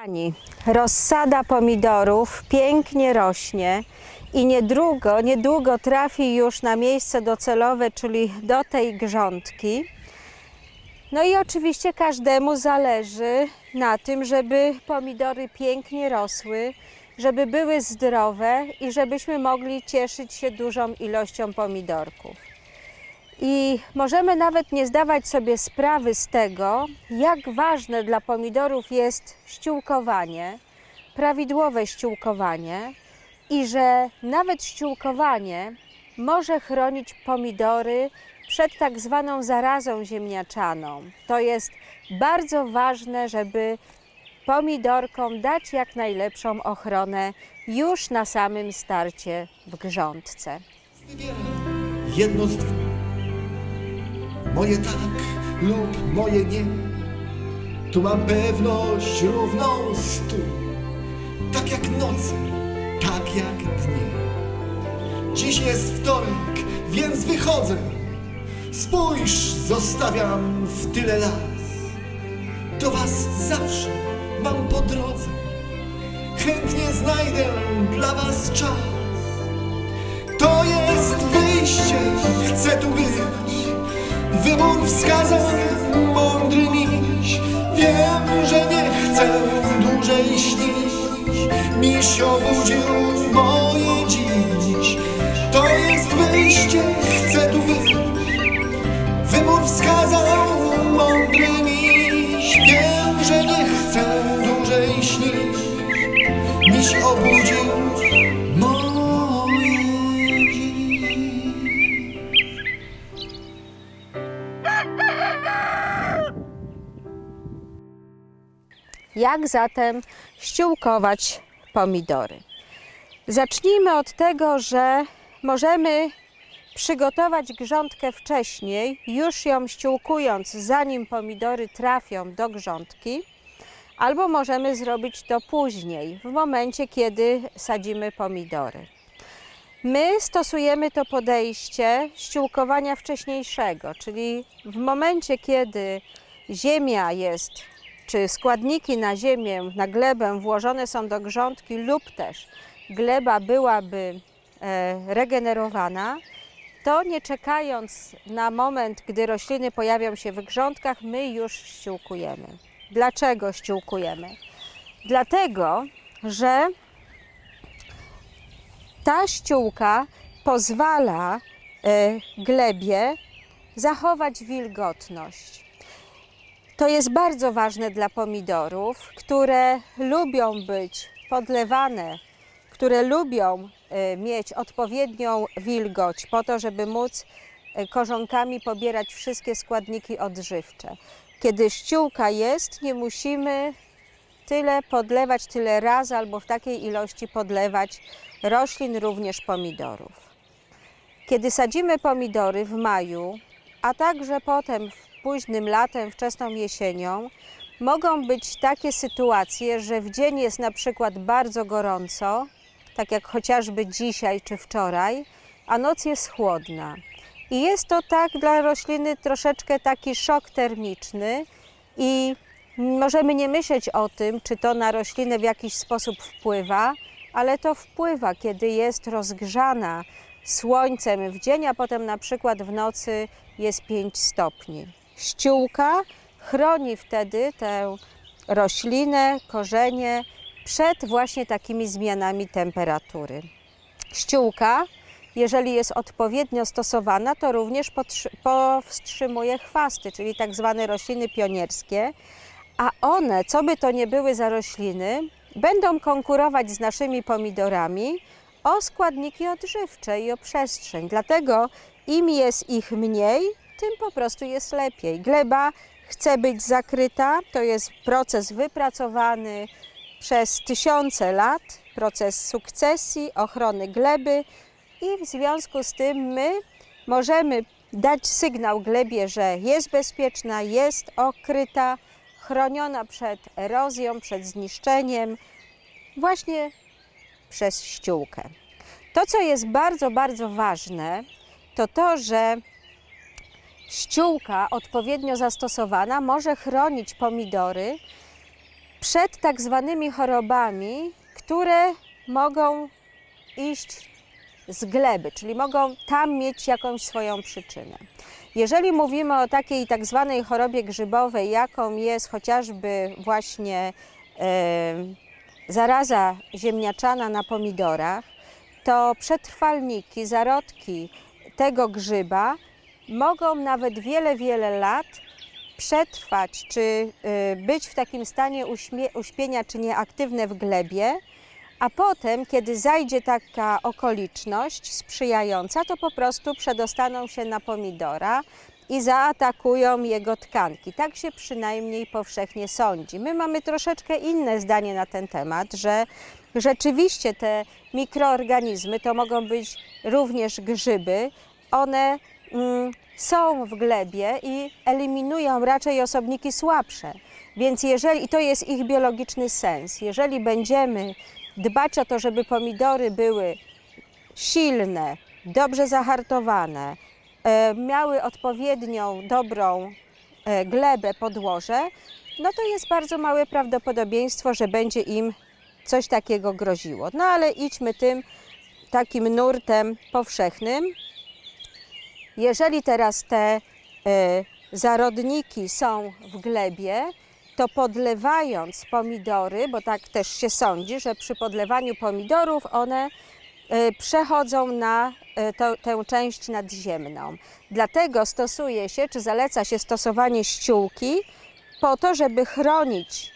Kochani, rozsada pomidorów pięknie rośnie i niedługo, niedługo trafi już na miejsce docelowe, czyli do tej grządki. No i oczywiście każdemu zależy na tym, żeby pomidory pięknie rosły, żeby były zdrowe i żebyśmy mogli cieszyć się dużą ilością pomidorków. I możemy nawet nie zdawać sobie sprawy z tego, jak ważne dla pomidorów jest ściółkowanie, prawidłowe ściółkowanie i że nawet ściółkowanie może chronić pomidory przed tak zwaną zarazą ziemniaczaną. To jest bardzo ważne, żeby pomidorkom dać jak najlepszą ochronę już na samym starcie w grządce. Jedno z. Moje tak lub moje nie. Tu mam pewność równą stu. Tak jak noce, tak jak dnie. Dziś jest wtorek, więc wychodzę. Spójrz, zostawiam w tyle las. Do was zawsze mam po drodze. Chętnie znajdę dla was czas. To jest wyjście, chcę tu być. Wybór wskazany, mądry miś. Wiem, że nie chcę dłużej śnić. Miś obudził moje dziś. To jest wyjście, chcę tu być. Wybór wskazał mądry miś. Jak zatem ściółkować pomidory? Zacznijmy od tego, że możemy przygotować grządkę wcześniej, już ją ściółkując, zanim pomidory trafią do grządki, albo możemy zrobić to później, w momencie, kiedy sadzimy pomidory. My stosujemy to podejście ściółkowania wcześniejszego, czyli w momencie, kiedy ziemia jest, czy składniki na ziemię, na glebę włożone są do grządki lub też gleba byłaby e, regenerowana, to nie czekając na moment, gdy rośliny pojawią się w grządkach, my już ściółkujemy. Dlaczego ściółkujemy? Dlatego, że ta ściółka pozwala e, glebie zachować wilgotność. To jest bardzo ważne dla pomidorów, które lubią być podlewane, które lubią e, mieć odpowiednią wilgoć po to, żeby móc e, korzonkami pobierać wszystkie składniki odżywcze. Kiedy ściółka jest, nie musimy tyle podlewać, tyle razy albo w takiej ilości podlewać roślin, również pomidorów. Kiedy sadzimy pomidory w maju, a także potem w późnym latem, wczesną jesienią, mogą być takie sytuacje, że w dzień jest na przykład bardzo gorąco, tak jak chociażby dzisiaj czy wczoraj, a noc jest chłodna. I jest to tak dla rośliny troszeczkę taki szok termiczny i możemy nie myśleć o tym, czy to na roślinę w jakiś sposób wpływa, ale to wpływa, kiedy jest rozgrzana słońcem w dzień, a potem na przykład w nocy jest 5 stopni. Ściółka chroni wtedy tę roślinę, korzenie przed właśnie takimi zmianami temperatury. Ściółka, jeżeli jest odpowiednio stosowana, to również powstrzymuje chwasty, czyli tak zwane rośliny pionierskie, a one, co by to nie były za rośliny, będą konkurować z naszymi pomidorami o składniki odżywcze i o przestrzeń. Dlatego im jest ich mniej, tym po prostu jest lepiej. Gleba chce być zakryta, to jest proces wypracowany przez tysiące lat, proces sukcesji, ochrony gleby i w związku z tym my możemy dać sygnał glebie, że jest bezpieczna, jest okryta, chroniona przed erozją, przed zniszczeniem, właśnie przez ściółkę. To, co jest bardzo, bardzo ważne, to to, że ściółka odpowiednio zastosowana może chronić pomidory przed tak zwanymi chorobami, które mogą iść z gleby, czyli mogą tam mieć jakąś swoją przyczynę. Jeżeli mówimy o takiej tak zwanej chorobie grzybowej, jaką jest chociażby właśnie e, zaraza ziemniaczana na pomidorach, to przetrwalniki, zarodki tego grzyba mogą nawet wiele, wiele lat przetrwać, czy y, być w takim stanie uśpienia, czy nieaktywne w glebie, a potem, kiedy zajdzie taka okoliczność sprzyjająca, to po prostu przedostaną się na pomidora i zaatakują jego tkanki. Tak się przynajmniej powszechnie sądzi. My mamy troszeczkę inne zdanie na ten temat, że rzeczywiście te mikroorganizmy to mogą być również grzyby. One są w glebie i eliminują raczej osobniki słabsze. Więc jeżeli, i to jest ich biologiczny sens, jeżeli będziemy dbać o to, żeby pomidory były silne, dobrze zahartowane, e, miały odpowiednią, dobrą e, glebę, podłoże, no to jest bardzo małe prawdopodobieństwo, że będzie im coś takiego groziło. No ale idźmy tym takim nurtem powszechnym. Jeżeli teraz te e, zarodniki są w glebie, to podlewając pomidory, bo tak też się sądzi, że przy podlewaniu pomidorów one e, przechodzą na e, to, tę część nadziemną. Dlatego stosuje się, czy zaleca się stosowanie ściółki po to, żeby chronić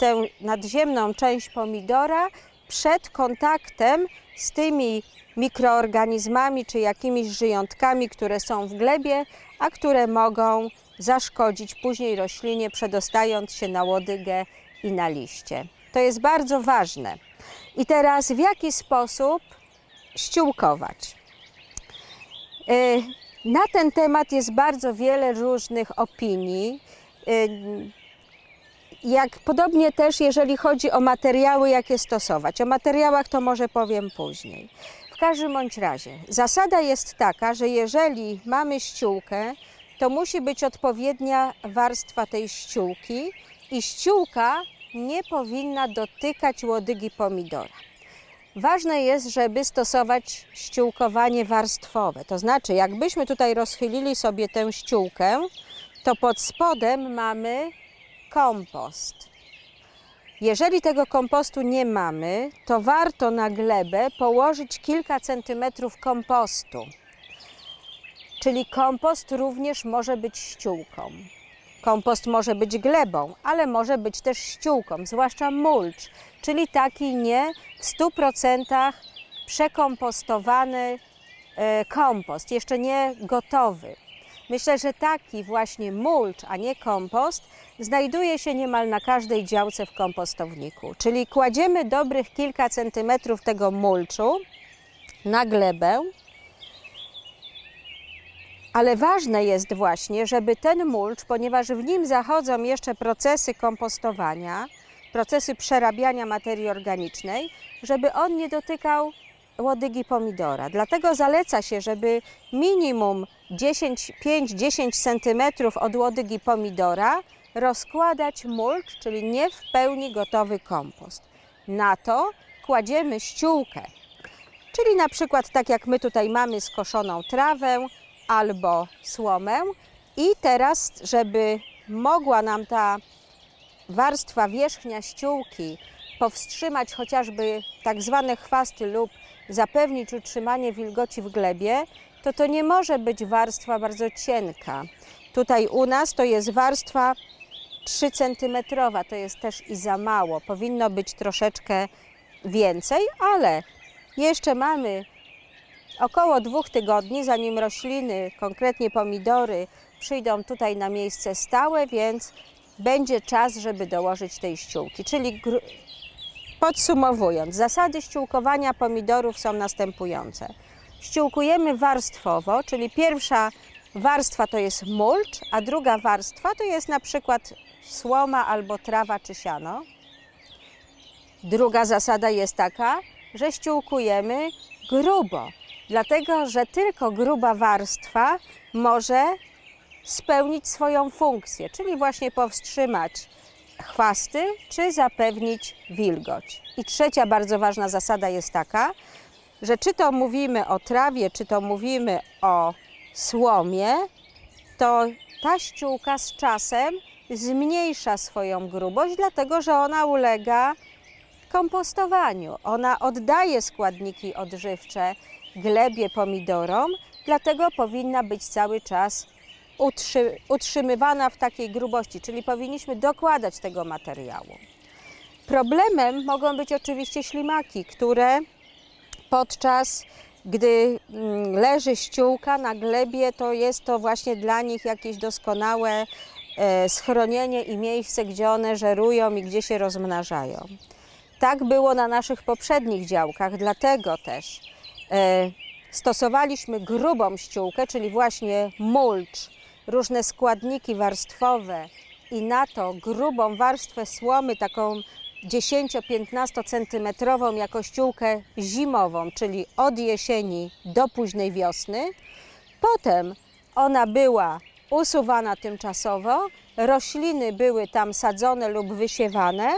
tę nadziemną część pomidora przed kontaktem z tymi mikroorganizmami czy jakimiś żyjątkami, które są w glebie, a które mogą zaszkodzić później roślinie, przedostając się na łodygę i na liście. To jest bardzo ważne. I teraz w jaki sposób ściółkować? Y, Na ten temat jest bardzo wiele różnych opinii. Y, Jak podobnie też, jeżeli chodzi o materiały, jakie stosować. O materiałach to może powiem później. Każdym bądź razie, zasada jest taka, że jeżeli mamy ściółkę, to musi być odpowiednia warstwa tej ściółki i ściółka nie powinna dotykać łodygi pomidora. Ważne jest, żeby stosować ściółkowanie warstwowe. To znaczy, jakbyśmy tutaj rozchylili sobie tę ściółkę, to pod spodem mamy kompost. Jeżeli tego kompostu nie mamy, to warto na glebę położyć kilka centymetrów kompostu. Czyli kompost również może być ściółką. Kompost może być glebą, ale może być też ściółką, zwłaszcza mulcz, czyli taki nie w 100% przekompostowany e, kompost, jeszcze nie gotowy. Myślę, że taki właśnie mulcz, a nie kompost, znajduje się niemal na każdej działce w kompostowniku. Czyli kładziemy dobrych kilka centymetrów tego mulczu na glebę, ale ważne jest właśnie, żeby ten mulcz, ponieważ w nim zachodzą jeszcze procesy kompostowania, procesy przerabiania materii organicznej, żeby on nie dotykał łodygi pomidora. Dlatego zaleca się, żeby minimum 10, 5-10 cm od łodygi pomidora rozkładać mulcz, czyli nie w pełni gotowy kompost. Na to kładziemy ściółkę, czyli na przykład tak jak my tutaj mamy skoszoną trawę albo słomę i teraz, żeby mogła nam ta warstwa wierzchnia ściółki powstrzymać chociażby tak zwane chwasty lub zapewnić utrzymanie wilgoci w glebie, to to nie może być warstwa bardzo cienka. Tutaj u nas to jest warstwa 3 cm, to jest też i za mało. Powinno być troszeczkę więcej, ale jeszcze mamy około dwóch tygodni, zanim rośliny, konkretnie pomidory, przyjdą tutaj na miejsce stałe, więc będzie czas, żeby dołożyć tej ściółki. Czyli podsumowując, zasady ściółkowania pomidorów są następujące. Ściółkujemy warstwowo, czyli pierwsza warstwa to jest mulcz, a druga warstwa to jest na przykład słoma albo trawa czy siano. Druga zasada jest taka, że ściółkujemy grubo, dlatego że tylko gruba warstwa może spełnić swoją funkcję, czyli właśnie powstrzymać chwasty, czy zapewnić wilgoć. I trzecia bardzo ważna zasada jest taka, że czy to mówimy o trawie, czy to mówimy o słomie, to ta ściółka z czasem zmniejsza swoją grubość, dlatego że ona ulega kompostowaniu. Ona oddaje składniki odżywcze glebie pomidorom, dlatego powinna być cały czas utrzy, utrzymywana w takiej grubości, czyli powinniśmy dokładać tego materiału. Problemem mogą być oczywiście ślimaki, które podczas gdy mm, leży ściółka na glebie, to jest to właśnie dla nich jakieś doskonałe e, schronienie i miejsce, gdzie one żerują i gdzie się rozmnażają. Tak było na naszych poprzednich działkach, dlatego też e, stosowaliśmy grubą ściółkę, czyli właśnie mulcz, różne składniki warstwowe i na to grubą warstwę słomy, taką 10-15 centymetrową jako ściółkę zimową, czyli od jesieni do późnej wiosny. Potem ona była usuwana tymczasowo, rośliny były tam sadzone lub wysiewane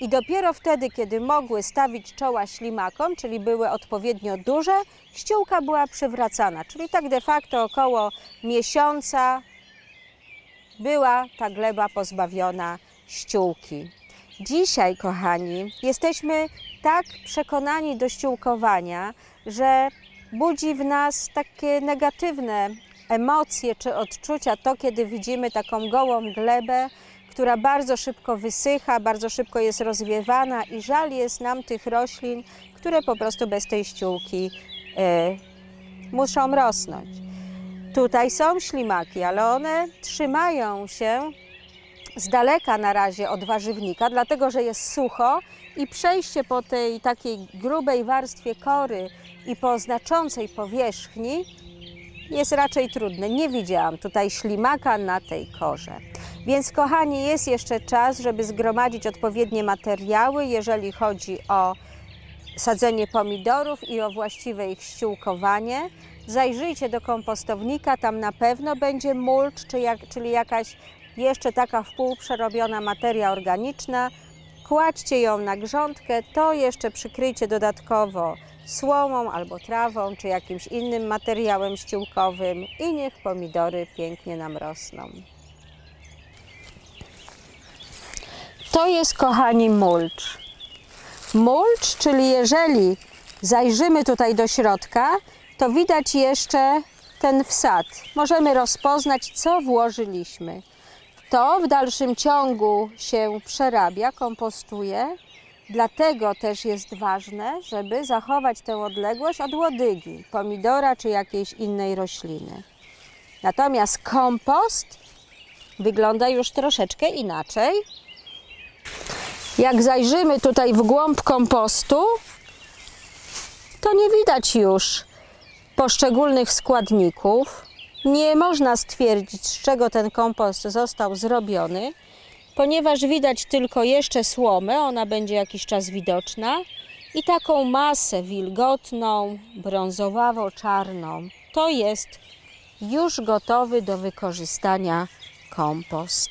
i dopiero wtedy, kiedy mogły stawić czoła ślimakom, czyli były odpowiednio duże, ściółka była przywracana. Czyli tak de facto około miesiąca była ta gleba pozbawiona ściółki. Dzisiaj, kochani, jesteśmy tak przekonani do ściółkowania, że budzi w nas takie negatywne emocje czy odczucia to, kiedy widzimy taką gołą glebę, która bardzo szybko wysycha, bardzo szybko jest rozwiewana i żal jest nam tych roślin, które po prostu bez tej ściółki e, muszą rosnąć. Tutaj są ślimaki, ale one trzymają się z daleka na razie od warzywnika, dlatego że jest sucho i przejście po tej takiej grubej warstwie kory i po znaczącej powierzchni jest raczej trudne. Nie widziałam tutaj ślimaka na tej korze. Więc kochani, jest jeszcze czas, żeby zgromadzić odpowiednie materiały, jeżeli chodzi o sadzenie pomidorów i o właściwe ich ściółkowanie. Zajrzyjcie do kompostownika, tam na pewno będzie mulcz, czy jak, czyli jakaś jeszcze taka wpół przerobiona materia organiczna. Kładźcie ją na grządkę, to jeszcze przykryjcie dodatkowo słomą albo trawą, czy jakimś innym materiałem ściółkowym i niech pomidory pięknie nam rosną. To jest, kochani, mulcz. Mulcz, czyli jeżeli zajrzymy tutaj do środka, to widać jeszcze ten wsad. Możemy rozpoznać, co włożyliśmy. To w dalszym ciągu się przerabia, kompostuje. Dlatego też jest ważne, żeby zachować tę odległość od łodygi, pomidora czy jakiejś innej rośliny. Natomiast kompost wygląda już troszeczkę inaczej. Jak zajrzymy tutaj w głąb kompostu, to nie widać już poszczególnych składników. Nie można stwierdzić, z czego ten kompost został zrobiony, ponieważ widać tylko jeszcze słomę, ona będzie jakiś czas widoczna, i taką masę wilgotną, brązowawo-czarną. To jest już gotowy do wykorzystania kompost.